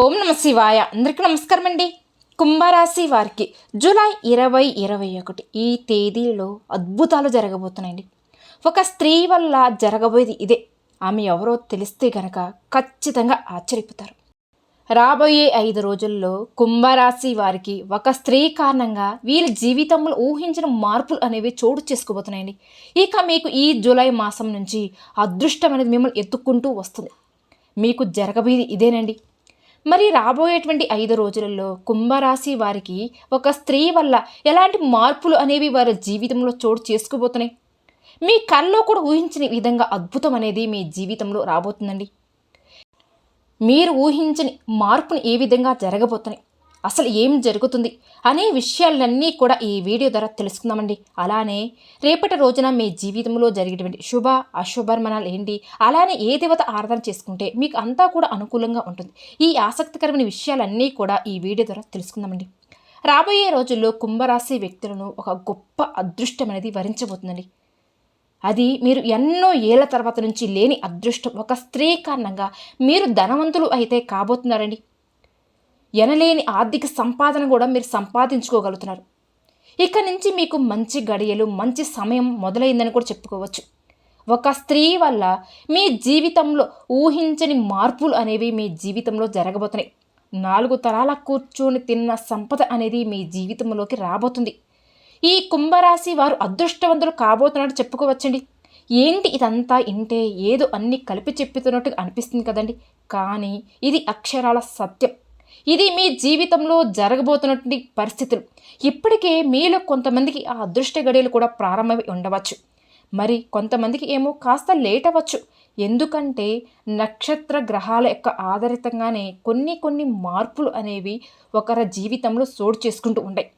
ఓం నమ శివాయ. అందరికీ నమస్కారం అండి కుంభరాశి వారికి జూలై ఇరవై ఇరవై ఒకటి ఈ తేదీలో అద్భుతాలు జరగబోతున్నాయండి. ఒక స్త్రీ వల్ల జరగబోయేది ఇదే. ఆమె ఎవరో తెలిస్తే గనక ఖచ్చితంగా ఆశ్చర్యపోతారు. రాబోయే ఐదు రోజుల్లో కుంభరాశి వారికి ఒక స్త్రీ కారణంగా వీరి జీవితంలో ఊహించిన మార్పులు అనేవి చోటు చేసుకోబోతున్నాయండి. ఇక మీకు ఈ జూలై మాసం నుంచి అదృష్టం అనేది మిమ్మల్ని ఎత్తుక్కుంటూ వస్తుంది. మీకు జరగబోయేది ఇదేనండి. మరి రాబోయేటువంటి ఐదు రోజులలో కుంభరాశి వారికి ఒక స్త్రీ వల్ల ఎలాంటి మార్పులు అనేవి వారి జీవితంలో చోటు చేసుకోబోతున్నాయి మీ కల్లో కూడా ఊహించని విధంగా అద్భుతం అనేది మీ జీవితంలో రాబోతుందండి. మీరు ఊహించని మార్పును ఏ విధంగా జరగబోతున్నాయి? అసలు ఏం జరుగుతుంది అనే విషయాలన్నీ కూడా ఈ వీడియో ద్వారా తెలుసుకుందామండి. అలానే రేపటి రోజున మీ జీవితంలో జరిగేటువంటి శుభ అశుభర్మణాలు ఏంటి? అలానే ఏ దేవత ఆరాధన చేసుకుంటే మీకు అంతా కూడా అనుకూలంగా ఉంటుంది. ఈ ఆసక్తికరమైన విషయాలన్నీ కూడా ఈ వీడియో ద్వారా తెలుసుకుందామండి. రాబోయే రోజుల్లో కుంభరాశి వ్యక్తులను ఒక గొప్ప అదృష్టం అనేది వరించబోతుందండి. అది మీరు ఎన్నో ఏళ్ళ తర్వాత నుంచి లేని అదృష్టం. ఒక స్త్రీ కారణంగా మీరు ధనవంతులు అయితే కాబోతున్నారండి. ఎనలేని ఆర్థిక సంపాదన కూడా మీరు సంపాదించుకోగలుగుతున్నారు. ఇక నుంచి మీకు మంచి గడియలు మంచి సమయం మొదలైందని కూడా చెప్పుకోవచ్చు. ఒక స్త్రీ వల్ల మీ జీవితంలో ఊహించని మార్పులు అనేవి మీ జీవితంలో జరగబోతున్నాయి. నాలుగు తరాల కూర్చొని తిన్న సంపద అనేది మీ జీవితంలోకి రాబోతుంది. ఈ కుంభరాశి వారు అదృష్టవంతులు కాబోతున్నట్టు చెప్పుకోవచ్చండి. ఏంటి ఇదంతా ఇంటే ఏదో అన్ని కలిపి చెప్పుతున్నట్టు అనిపిస్తుంది కదండి. కానీ ఇది అక్షరాల సత్యం. ఇది మీ జీవితంలో జరగబోతున్నటువంటి పరిస్థితులు. ఇప్పటికే మీలో కొంతమందికి ఆ అదృష్ట గడియలు కూడా ప్రారంభమై ఉండవచ్చు. మరి కొంతమందికి ఏమో కాస్త లేట్ అవ్వచ్చు. ఎందుకంటే నక్షత్ర గ్రహాల యొక్క ఆధారితంగానే కొన్ని కొన్ని మార్పులు అనేవి ఒకరి జీవితంలో చోటు చేసుకుంటూ ఉంటాయి.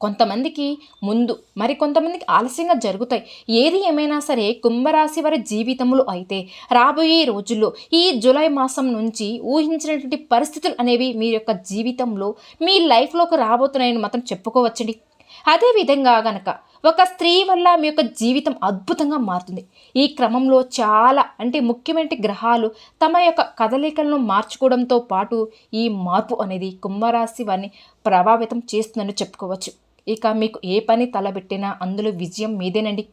కొంతమందికి ముందు మరి కొంతమందికి ఆలస్యంగా జరుగుతాయి. ఏది ఏమైనా సరే కుంభరాశి వారి జీవితంలో అయితే రాబోయే రోజుల్లో ఈ జూలై మాసం నుంచి ఊహించినటువంటి పరిస్థితులు అనేవి మీ యొక్క జీవితంలో మీ లైఫ్లోకి రాబోతున్నాయని మాత్రం చెప్పుకోవచ్చండి. అదేవిధంగా గనక ఒక స్త్రీ వల్ల మీ యొక్క జీవితం అద్భుతంగా మారుతుంది. ఈ క్రమంలో చాలా అంటే ముఖ్యమైన గ్రహాలు తమ యొక్క కదలికలను మార్చుకోవడంతో పాటు ఈ మార్పు అనేది కుంభరాశి వారిని ప్రభావితం చేస్తుందని చెప్పుకోవచ్చు. ఇక మీకు ఏ పని తలబెట్టినా అందులో విజయం మీదేనండి.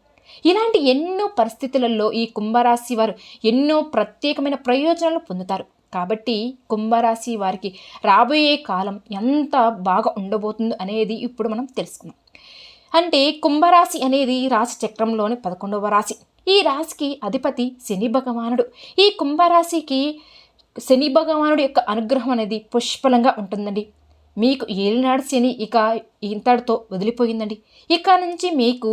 ఇలాంటి ఎన్నో పరిస్థితులలో ఈ కుంభరాశి వారు ఎన్నో ప్రత్యేకమైన ప్రయోజనాలు పొందుతారు. కాబట్టి కుంభరాశి వారికి రాబోయే కాలం ఎంత బాగా ఉండబోతుందో అనేది ఇప్పుడు మనం తెలుసుకుందాం. అంటే కుంభరాశి అనేది రాశి చక్రంలోని పదకొండవ రాశి. ఈ రాశికి అధిపతి శని భగవానుడు. ఈ కుంభరాశికి శని భగవానుడి యొక్క అనుగ్రహం అనేది పుష్పలంగా ఉంటుందండి. మీకు ఏలినాడు శని ఇక ఇంతటితో వదిలిపోయిందండి. ఇక నుంచి మీకు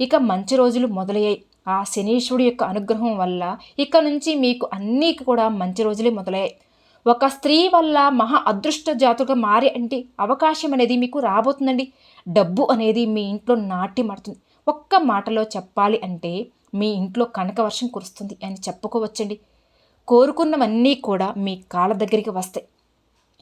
ఇక మంచి రోజులు మొదలయ్యాయి. ఆ శనీశ్వరుడు యొక్క అనుగ్రహం వల్ల ఇక నుంచి మీకు అన్నీ కూడా మంచి రోజులే మొదలయ్యాయి. ఒక స్త్రీ వల్ల మహా అదృష్ట జాతుగా మారే అంటే అవకాశం అనేది మీకు రాబోతుందండి. డబ్బు అనేది మీ ఇంట్లో నాటి మారుతుంది. ఒక్క మాటలో చెప్పాలి అంటే మీ ఇంట్లో కనక వర్షం కురుస్తుంది అని చెప్పుకోవచ్చండి. కోరుకున్నవన్నీ కూడా మీ కాళ్ళ దగ్గరికి వస్తాయి.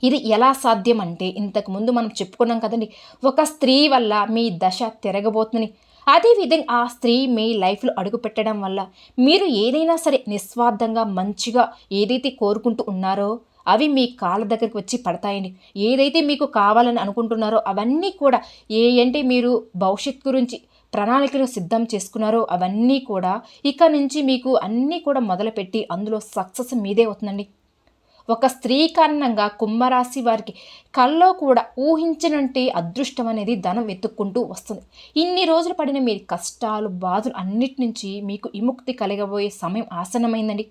ఇది ఎలా సాధ్యం అంటే ఇంతకుముందు మనం చెప్పుకున్నాం కదండి ఒక స్త్రీ వల్ల మీ దశ తిరగబోతుందని అదేవిధంగా ఆ స్త్రీ మీ లైఫ్లో అడుగు పెట్టడం వల్ల మీరు ఏదైనా సరే నిస్వార్థంగా మంచిగా ఏదైతే కోరుకుంటూ ఉన్నారో అవి మీ కాళ్ళ దగ్గరికి వచ్చి పడతాయండి. ఏదైతే మీకు కావాలని అనుకుంటున్నారో అవన్నీ కూడా ఏ అంటే మీరు భవిష్యత్ గురించి ప్రణాళికలు సిద్ధం చేసుకున్నారో అవన్నీ కూడా ఇక నుంచి మీకు అన్నీ కూడా మొదలుపెట్టి అందులో సక్సెస్ మీదే అవుతుందండి. ఒక స్త్రీ కారణంగా కుంభరాశి వారికి కల్లో కూడా ఊహించినంటే అదృష్టం అనేది ధనం వెతుక్కుంటూ వస్తుంది. ఇన్ని రోజులు పడిన మీ కష్టాలు బాధలు అన్నిటి నుంచి మీకు విముక్తి కలగబోయే సమయం ఆసనమైందండి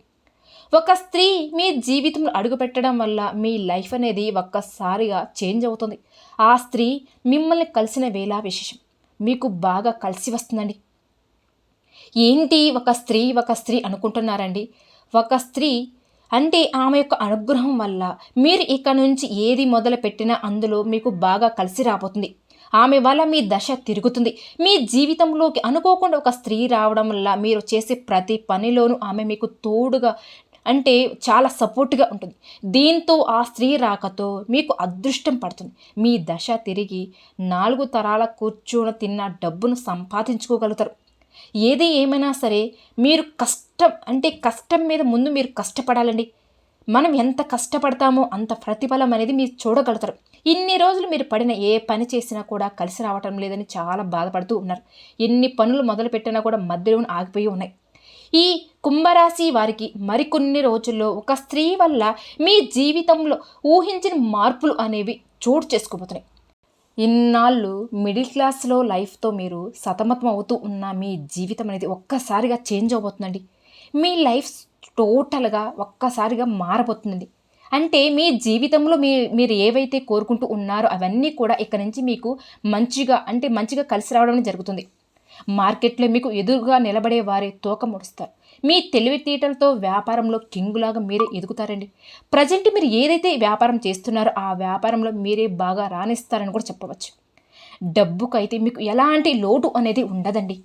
ఒక స్త్రీ మీ జీవితంలో అడుగుపెట్టడం వల్ల మీ లైఫ్ అనేది ఒక్కసారిగా చేంజ్ అవుతుంది. ఆ స్త్రీ మిమ్మల్ని కలిసిన వేళ విశేషం. మీకు బాగా కలిసి వస్తుందండి. ఏంటి ఒక స్త్రీ ఒక స్త్రీ అనుకుంటున్నారండి? ఒక స్త్రీ అంటే ఆమె యొక్క అనుగ్రహం వల్ల మీరు ఇక నుంచి ఏది మొదలు పెట్టినా అందులో మీకు బాగా కలిసి రాబోతుంది. ఆమె వల్ల మీ దశ తిరుగుతుంది. మీ జీవితంలోకి అనుకోకుండా ఒక స్త్రీ రావడం వల్ల మీరు చేసే ప్రతి పనిలోనూ ఆమె మీకు తోడుగా అంటే చాలా సపోర్ట్గా ఉంటుంది. దీంతో ఆ స్త్రీ రాకతో మీకు అదృష్టం పడుతుంది. మీ దశ తిరిగి నాలుగు తరాల కూర్చొని తిన్న డబ్బును సంపాదించుకోగలుగుతారు. ఏది ఏమైనా సరే మీరు కష్టం అంటే కష్టం మీద ముందు మీరు కష్టపడాలండి. మనం ఎంత కష్టపడతామో అంత ప్రతిఫలం అనేది మీరు చూడగలుగుతారు. ఇన్ని రోజులు మీరు పడిన ఏ పని చేసినా కూడా కలిసి రావటం లేదని చాలా బాధపడుతూ ఉన్నారు. ఎన్ని పనులు మొదలు పెట్టినా కూడా మధ్యలో ఆగిపోయి ఉన్నాయి. ఈ కుంభరాశి వారికి మరికొన్ని రోజుల్లో ఒక స్త్రీ వల్ల మీ జీవితంలో ఊహించిన మార్పులు అనేవి చోటు చేసుకోబోతున్నాయి ఇన్నాళ్ళు మిడిల్ క్లాస్లో లైఫ్తో మీరు సతమతం అవుతూ ఉన్న మీ జీవితం అనేది ఒక్కసారిగా చేంజ్ అవబోతుందండి మీ లైఫ్ టోటల్గా ఒక్కసారిగా మారబోతుంది అంటే మీ జీవితంలో మీ మీరు ఏవైతే కోరుకుంటూ ఉన్నారో అవన్నీ కూడా ఇక్కడ నుంచి మీకు మంచిగా అంటే మంచిగా కలిసి రావడం జరుగుతుంది. మార్కెట్లో మీకు ఎదురుగా నిలబడే వారి తోక ముడుస్తారు. మీ తెలివితేటలతో వ్యాపారంలో కింగులాగా మీరే ఎదుగుతారండి. ప్రజెంట్ మీరు ఏదైతే వ్యాపారం చేస్తున్నారో ఆ వ్యాపారంలో మీరే బాగా రాణిస్తారని కూడా చెప్పవచ్చు. డబ్బుకైతే మీకు ఎలాంటి లోటు అనేది ఉండదండి.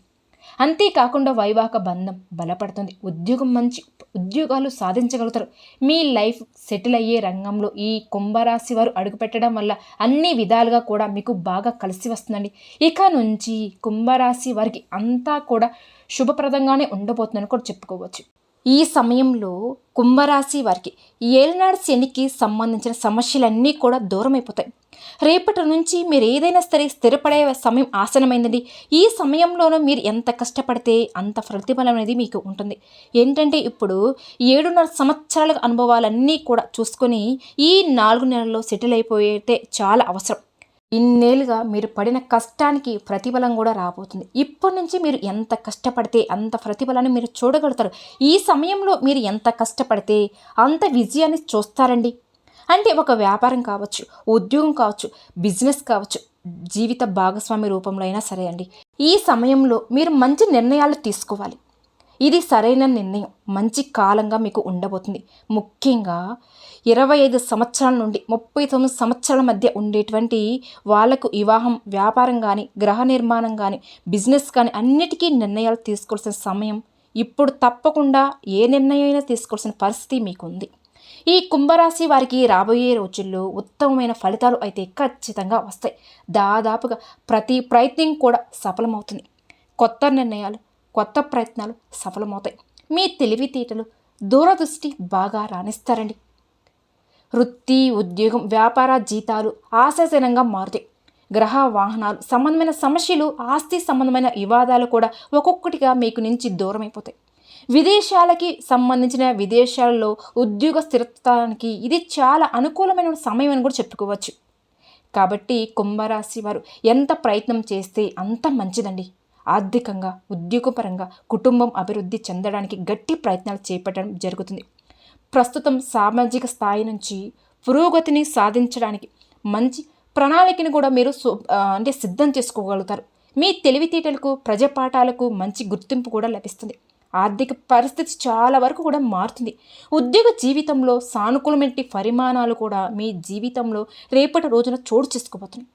అంతేకాకుండా వైవాహక బంధం బలపడుతుంది. ఉద్యోగం మంచి ఉద్యోగాలు సాధించగలుగుతారు. మీ లైఫ్ సెటిల్ అయ్యే రంగంలో ఈ కుంభరాశి వారు అడుగుపెట్టడం వల్ల అన్ని విధాలుగా కూడా మీకు బాగా కలిసి వస్తుందండి. ఇక నుంచి కుంభరాశి వారికి అంతా కూడా శుభప్రదంగానే ఉండబోతుందని కూడా చెప్పుకోవచ్చు. ఈ సమయంలో కుంభరాశి వారికి ఏలనాడు శనికి సంబంధించిన సమస్యలన్నీ కూడా దూరం అయిపోతాయి రేపటి నుంచి మీరు ఏదైనా సరే స్థిరపడే సమయం ఆసనమైందండి ఈ సమయంలోనూ మీరు ఎంత కష్టపడితే అంత ప్రతిఫలం అనేది మీకు ఉంటుంది. ఏంటంటే ఇప్పుడు ఏడున్నర సంవత్సరాల అనుభవాలన్నీ కూడా చూసుకొని ఈ నాలుగు నెలల్లో సెటిల్ అయిపోయితే చాలా అవసరం. ఇన్నేళ్ళుగా మీరు పడిన కష్టానికి ప్రతిఫలం కూడా రాబోతుంది. ఇప్పటి నుంచి మీరు ఎంత కష్టపడితే అంత ప్రతిఫలాన్ని మీరు చూడగలుగుతారు. ఈ సమయంలో మీరు ఎంత కష్టపడితే అంత విజయాన్ని చూస్తారండి. అంటే ఒక వ్యాపారం కావచ్చు ఉద్యోగం కావచ్చు బిజినెస్ కావచ్చు జీవిత భాగస్వామి రూపంలో అయినా సరే అండి. ఈ సమయంలో మీరు మంచి నిర్ణయాలు తీసుకోవాలి. ఇది సరైన నిర్ణయం. మంచి కాలంగా మీకు ఉండబోతుంది. ముఖ్యంగా ఇరవై ఐదు సంవత్సరాల నుండి ముప్పై తొమ్మిది సంవత్సరాల మధ్య ఉండేటువంటి వాళ్ళకు వివాహం వ్యాపారం కానీ గ్రహ నిర్మాణం కానీ బిజినెస్ కానీ అన్నిటికీ నిర్ణయాలు తీసుకోవాల్సిన సమయం. ఇప్పుడు తప్పకుండా ఏ నిర్ణయం అయినా తీసుకోవాల్సిన పరిస్థితి మీకుంది. ఈ కుంభరాశి వారికి రాబోయే రోజుల్లో ఉత్తమమైన ఫలితాలు అయితే ఖచ్చితంగా వస్తాయి. దాదాపుగా ప్రతి ప్రయత్నం కూడా సఫలమవుతుంది. కొత్త నిర్ణయాలు కొత్త ప్రయత్నాలు సఫలమవుతాయి. మీ తెలివితేటలు దూరదృష్టి బాగా రాణిస్తారండి. వృత్తి ఉద్యోగం వ్యాపార జీతాలు ఆశాజనంగా మారుతాయి. గ్రహ వాహనాలు సంబంధమైన సమస్యలు ఆస్తి సంబంధమైన వివాదాలు కూడా ఒక్కొక్కటిగా మీకు నుంచి దూరమైపోతాయి. విదేశాలకి సంబంధించిన విదేశాల్లో ఉద్యోగ స్థిరత్వానికి ఇది చాలా అనుకూలమైన సమయం అని కూడా చెప్పుకోవచ్చు. కాబట్టి కుంభరాశి వారు ఎంత ప్రయత్నం చేస్తే అంత మంచిదండి. ఆర్థికంగా ఉద్యోగపరంగా కుటుంబం అభివృద్ధి చెందడానికి గట్టి ప్రయత్నాలు చేపట్టడం జరుగుతుంది. ప్రస్తుతం సామాజిక స్థాయి నుంచి పురోగతిని సాధించడానికి మంచి ప్రణాళికను కూడా మీరు అంటే సిద్ధం చేసుకోగలుగుతారు. మీ తెలివితేటలకు ప్రజపాఠాలకు మంచి గుర్తింపు కూడా లభిస్తుంది. ఆర్థిక పరిస్థితి చాలా వరకు కూడా మారుతుంది. ఉద్యోగ జీవితంలో సానుకూలమైన పరిమాణాలు కూడా మీ జీవితంలో రేపటి రోజున చోటు చేసుకోబోతున్నాయి.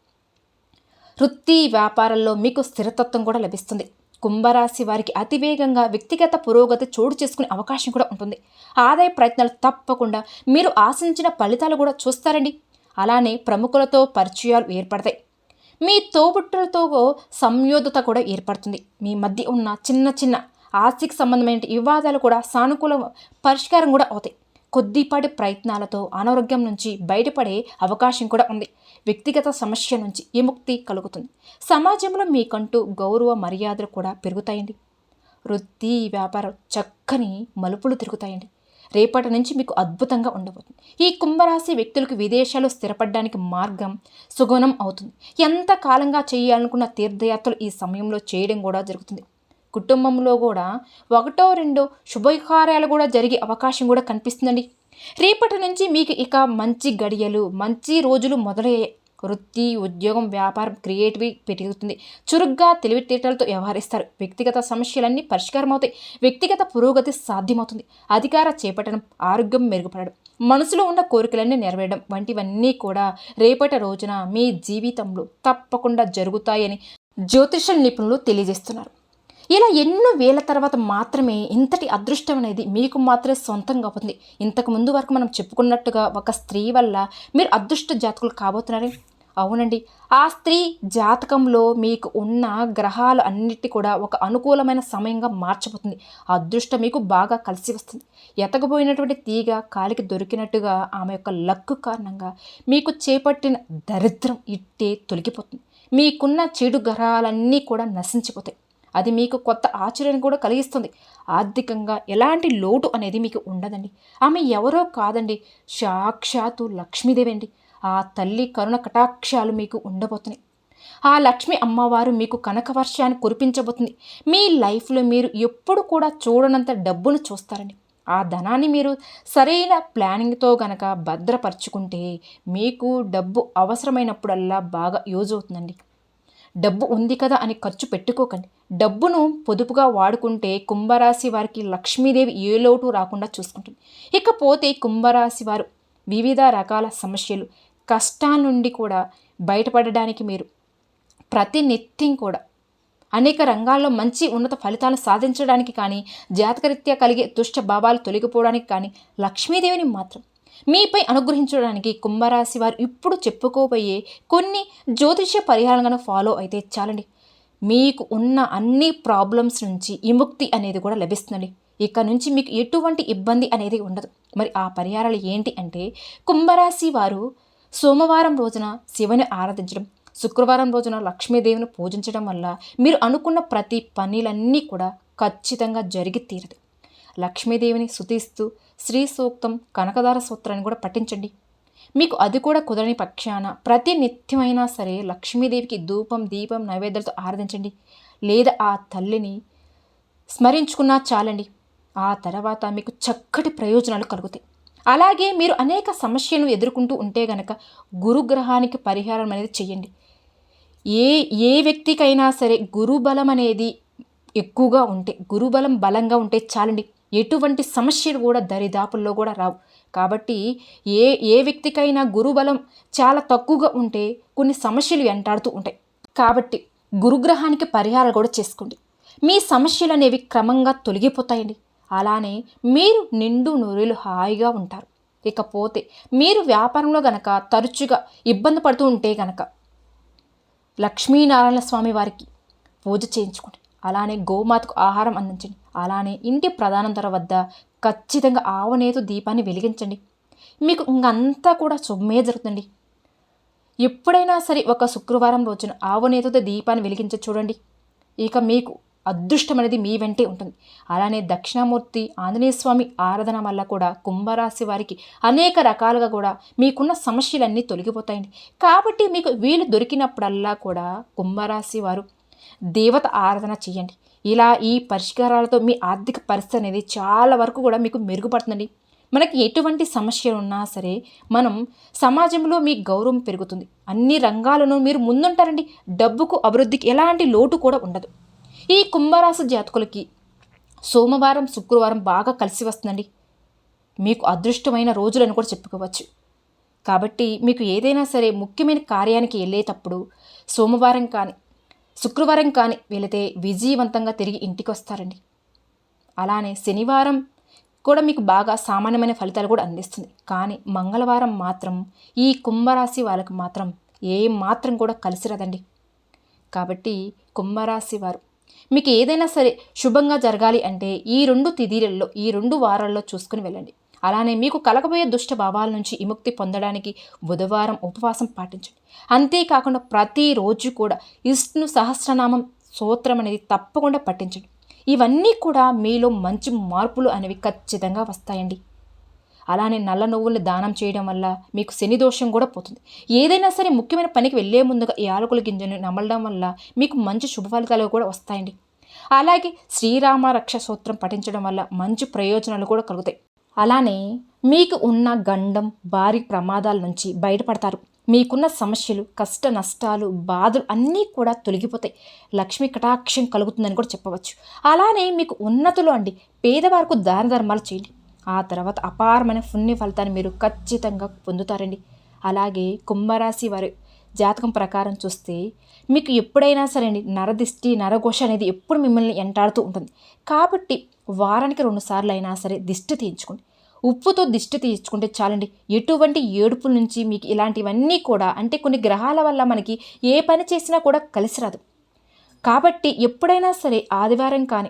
వృత్తి వ్యాపారంలో మీకు స్థిరతత్వం కూడా లభిస్తుంది. కుంభరాశి వారికి అతివేగంగా వ్యక్తిగత పురోగతి చోటు చేసుకునే అవకాశం కూడా ఉంటుంది. ఆదాయ ప్రయత్నాలు తప్పకుండా మీరు ఆశించిన ఫలితాలు కూడా చూస్తారండి. అలానే ప్రముఖులతో పరిచయాలు ఏర్పడతాయి. మీ తోబుట్టులతో సంయోధత కూడా ఏర్పడుతుంది. మీ మధ్య ఉన్న చిన్న చిన్న ఆస్తికి సంబంధమైన వివాదాలు కూడా సానుకూల పరిష్కారం కూడా అవుతాయి. కొద్దిపాటి ప్రయత్నాలతో అనారోగ్యం నుంచి బయటపడే అవకాశం కూడా ఉంది. వ్యక్తిగత సమస్య నుంచి విముక్తి కలుగుతుంది. సమాజంలో మీకంటూ గౌరవ మర్యాదలు కూడా పెరుగుతాయండి. వృత్తి వ్యాపారం చక్కని మలుపులు తిరుగుతాయండి. రేపటి నుంచి మీకు అద్భుతంగా ఉండబోతుంది. ఈ కుంభరాశి వ్యక్తులకు విదేశాలు స్థిరపడడానికి మార్గం సుగుణం అవుతుంది. ఎంత కాలంగా చేయాలనుకున్న తీర్థయాత్రలు ఈ సమయంలో చేయడం కూడా జరుగుతుంది. కుటుంబంలో కూడా ఒకటో రెండో శుభకార్యాలు కూడా జరిగే అవకాశం కూడా కనిపిస్తుందండి. రేపటి నుంచి మీకు ఇక మంచి గడియలు మంచి రోజులు మొదలయ్యాయి వృత్తి ఉద్యోగం వ్యాపారం క్రియేటివి పెరుగుతుంది. చురుగ్గా తెలివితేటలతో వ్యవహరిస్తారు. వ్యక్తిగత సమస్యలన్నీ పరిష్కారం అవుతాయి వ్యక్తిగత పురోగతి సాధ్యమవుతుంది. అధికార చేపట్టడం ఆరోగ్యం మెరుగుపడడం మనసులో ఉన్న కోరికలన్నీ నెరవేరడం వంటివన్నీ కూడా రేపటి రోజున మీ జీవితంలో తప్పకుండా జరుగుతాయని జ్యోతిష నిపుణులు తెలియజేస్తున్నారు. ఇలా ఎన్నో వేల తర్వాత మాత్రమే ఇంతటి అదృష్టం అనేది మీకు మాత్రమే సొంతంగా అవుతుంది. ఇంతకు ముందు వరకు మనం చెప్పుకున్నట్టుగా ఒక స్త్రీ వల్ల మీరు అదృష్ట జాతకులు కాబోతున్నారు? అవునండి. ఆ స్త్రీ జాతకంలో మీకు ఉన్న గ్రహాలు అన్నిటి కూడా ఒక అనుకూలమైన సమయంగా మార్చబోతుంది. అదృష్టం మీకు బాగా కలిసి వస్తుంది. ఎతకపోయినటువంటి తీగ కాలికి దొరికినట్టుగా ఆమె యొక్క లక్కు కారణంగా మీకు చేపట్టిన దరిద్రం ఇట్టే తొలగిపోతుంది. మీకున్న చెడు గ్రహాలన్నీ కూడా నశించిపోతాయి. అది మీకు కొత్త ఆశ్చర్యాన్ని కూడా కలిగిస్తుంది. ఆర్థికంగా ఎలాంటి లోటు అనేది మీకు ఉండదండి. ఆమె ఎవరో కాదండి. సాక్షాత్తు లక్ష్మీదేవి అండి ఆ తల్లి కరుణ కటాక్షాలు మీకు ఉండబోతున్నాయి. ఆ లక్ష్మి అమ్మవారు మీకు కనక వర్షాన్ని కురిపించబోతుంది. మీ లైఫ్లో మీరు ఎప్పుడు కూడా చూడనంత డబ్బును చూస్తారండి. ఆ ధనాన్ని మీరు సరైన ప్లానింగ్తో గనక భద్రపరుచుకుంటే మీకు డబ్బు అవసరమైనప్పుడల్లా బాగా యూజ్ అవుతుందండి. డబ్బు ఉంది కదా అని ఖర్చు పెట్టుకోకండి. డబ్బును పొదుపుగా వాడుకుంటే కుంభరాశి వారికి లక్ష్మీదేవి ఏ లోటు రాకుండా చూసుకుంటుంది. ఇకపోతే కుంభరాశి వారు వివిధ రకాల సమస్యలు కష్టాల నుండి కూడా బయటపడడానికి మీరు ప్రతినిత్యం కూడా అనేక రంగాల్లో మంచి ఉన్నత ఫలితాలను సాధించడానికి కానీ జాతకరీత్యా కలిగే దుష్ట భావాలు తొలగిపోవడానికి కానీ లక్ష్మీదేవిని మాత్రం మీపై అనుగ్రహించడానికి కుంభరాశి వారు ఇప్పుడు చెప్పుకోబోయే కొన్ని జ్యోతిష్య పరిహారాలను ఫాలో అయితే చాలండి. మీకు ఉన్న అన్ని ప్రాబ్లమ్స్ నుంచి విముక్తి అనేది కూడా లభిస్తుందండి. ఇక నుంచి మీకు ఎటువంటి ఇబ్బంది అనేది ఉండదు. మరి ఆ పరిహారాలు ఏంటి అంటే కుంభరాశి వారు సోమవారం రోజున శివుని ఆరాధించడం శుక్రవారం రోజున లక్ష్మీదేవిని పూజించడం వల్ల మీరు అనుకున్న ప్రతి పనులన్నీ కూడా ఖచ్చితంగా జరిగి తీరదు. లక్ష్మీదేవిని శుతిస్తూ శ్రీ సూక్తం కనకదార సూత్రాన్ని కూడా పఠించండి. మీకు అది కూడా కుదరని పక్షాన ప్రతి నిత్యమైనా సరే లక్ష్మీదేవికి ధూపం దీపం నైవేద్యాలతో ఆరాధించండి. లేదా ఆ తల్లిని స్మరించుకున్నా చాలండి. ఆ తర్వాత మీకు చక్కటి ప్రయోజనాలు కలుగుతాయి. అలాగే మీరు అనేక సమస్యలను ఎదుర్కొంటూ ఉంటే గనక గురుగ్రహానికి పరిహారం అనేది చేయండి ఏ ఏ వ్యక్తికైనా సరే గురుబలం అనేది ఎక్కువగా ఉంటే గురుబలం బలంగా ఉంటే చాలండి. ఎటువంటి సమస్యలు కూడా దరిదాపుల్లో కూడా రావు. కాబట్టి ఏ ఏ వ్యక్తికైనా గురుబలం చాలా తక్కువగా ఉంటే కొన్ని సమస్యలు వెంటాడుతూ ఉంటాయి. కాబట్టి గురుగ్రహానికి పరిహారాలు కూడా చేసుకోండి. మీ సమస్యలు అనేవి క్రమంగా తొలగిపోతాయండి. అలానే మీరు నిండు నూరేలు హాయిగా ఉంటారు. ఇకపోతే మీరు వ్యాపారంలో గనక తరచుగా ఇబ్బంది పడుతూ ఉంటే గనక లక్ష్మీనారాయణ స్వామి వారికి పూజ చేయించుకోండి. అలానే గోమాతకు ఆహారం అందించండి. అలానే ఇంటి ప్రధానంతర వద్ద ఖచ్చితంగా ఆవనేతు దీపాన్ని వెలిగించండి. మీకు ఇంకంతా కూడా శుభమే జరుగుతుంది ఎప్పుడైనా సరే ఒక శుక్రవారం రోజున ఆవనేతుతో దీపాన్ని వెలిగించ చూడండి. ఇక మీకు అదృష్టం అనేది మీ వెంటే ఉంటుంది. అలానే దక్షిణామూర్తి ఆంజనేయ స్వామి ఆరాధన వల్ల కూడా కుంభరాశి వారికి అనేక రకాలుగా కూడా మీకున్న సమస్యలన్నీ తొలగిపోతాయండి. కాబట్టి మీకు వీలు దొరికినప్పుడల్లా కూడా కుంభరాశి వారు దేవత ఆరాధన చేయండి. ఇలా ఈ పరిష్కారాలతో మీ ఆర్థిక పరిస్థితి అనేది చాలా వరకు కూడా మీకు మెరుగుపడుతుందండి. మనకి ఎటువంటి సమస్యలు ఉన్నా సరే మనం సమాజంలో మీ గౌరవం పెరుగుతుంది. అన్ని రంగాలను మీరు ముందుంటారండి. డబ్బుకు అభివృద్ధికి ఎలాంటి లోటు కూడా ఉండదు. ఈ కుంభరాశి జాతకులకి సోమవారం శుక్రవారం బాగా కలిసి వస్తుందండి. మీకు అదృష్టమైన రోజులను కూడా చెప్పుకోవచ్చు. కాబట్టి మీకు ఏదైనా సరే ముఖ్యమైన కార్యానికి వెళ్ళేటప్పుడు సోమవారం కానీ శుక్రవారం కానీ వెళితే విజయవంతంగా తిరిగి ఇంటికి వస్తారండి అలానే శనివారం కూడా మీకు బాగా సామాన్యమైన ఫలితాలు కూడా అందిస్తుంది. కానీ మంగళవారం మాత్రం ఈ కుంభరాశి వాళ్ళకి మాత్రం ఏ మాత్రం కూడా కలిసి రాదండి కాబట్టి కుంభరాశి వారు మీకు ఏదైనా సరే శుభంగా జరగాలి అంటే ఈ రెండు తిథీలలో ఈ రెండు వారాల్లో చూసుకుని వెళ్ళండి. అలానే మీకు కలగబోయే దుష్ట భావాల నుంచి విముక్తి పొందడానికి బుధవారం ఉపవాసం పాటించండి. అంతేకాకుండా ప్రతిరోజు కూడా విష్ణు సహస్రనామం సూత్రం అనేది తప్పకుండా పట్టించండి ఇవన్నీ కూడా మీలో మంచి మార్పులు అనేవి ఖచ్చితంగా వస్తాయండి. అలానే నల్ల నువ్వుల్ని దానం చేయడం వల్ల మీకు శని దోషం కూడా పోతుంది. ఏదైనా సరే ముఖ్యమైన పనికి వెళ్ళే ముందుగా ఈ ఆలకుల గింజను నమలడం వల్ల మీకు మంచి శుభ ఫలితాలు కూడా వస్తాయండి. అలాగే శ్రీరామ రక్ష సూత్రం పఠించడం వల్ల మంచి ప్రయోజనాలు కూడా కలుగుతాయి. అలానే మీకు ఉన్న గండం భారీ ప్రమాదాల నుంచి బయటపడతారు. మీకున్న సమస్యలు కష్ట నష్టాలు బాధలు అన్నీ కూడా తొలగిపోతాయి. లక్ష్మి కటాక్షం కలుగుతుందని కూడా చెప్పవచ్చు. అలానే మీకు ఉన్నతులు అండి. పేదవారికి దాన ధర్మాలు చేయండి. ఆ తర్వాత అపారమైన పుణ్య ఫలితాన్ని మీరు ఖచ్చితంగా పొందుతారండి. అలాగే కుంభరాశి వారి జాతకం ప్రకారం చూస్తే మీకు ఎప్పుడైనా సరే అండి నరదిష్టి నరఘోష అనేది ఎప్పుడు మిమ్మల్ని ఎంటాడుతూ ఉంటుంది. కాబట్టి వారానికి రెండు సార్లు అయినా సరే దిష్టి తీయించుకోండి. ఉప్పుతో దిష్టి తీర్చుకుంటే చాలండి. ఎటువంటి ఏడుపుల నుంచి మీకు ఇలాంటివన్నీ కూడా అంటే కొన్ని గ్రహాల వల్ల మనకి ఏ పని చేసినా కూడా కలిసి రాదు. కాబట్టి ఎప్పుడైనా సరే ఆదివారం కానీ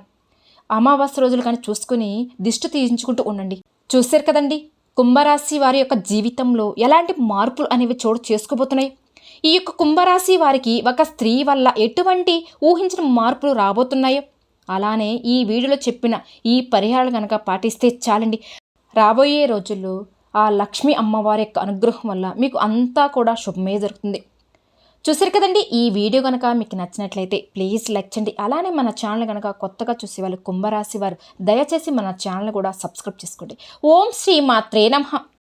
అమావాస్య రోజులు కానీ చూసుకుని దిష్టి తీయించుకుంటూ ఉండండి. చూశారు కదండి? కుంభరాశి వారి యొక్క జీవితంలో ఎలాంటి మార్పులు అనేవి చోటు చేసుకోబోతున్నాయి? ఈ యొక్క కుంభరాశి వారికి ఒక స్త్రీ వల్ల ఎటువంటి ఊహించిన మార్పులు రాబోతున్నాయో? అలానే ఈ వీడియోలో చెప్పిన ఈ పరిహారాలు కనుక పాటిస్తే చాలండి. రాబోయే రోజుల్లో ఆ లక్ష్మీ అమ్మవారి యొక్క అనుగ్రహం వల్ల మీకు అంతా కూడా శుభమే జరుగుతుంది. చూసారు కదండి ఈ వీడియో కనుక మీకు నచ్చినట్లయితే ప్లీజ్ లైక్ చేయండి. అలానే మన ఛానల్ కనుక కొత్తగా చూసే వాళ్ళు కుంభరాశి వారు దయచేసి మన ఛానల్ కూడా సబ్స్క్రైబ్ చేసుకోండి. ఓం శ్రీ మాత్రే నమః.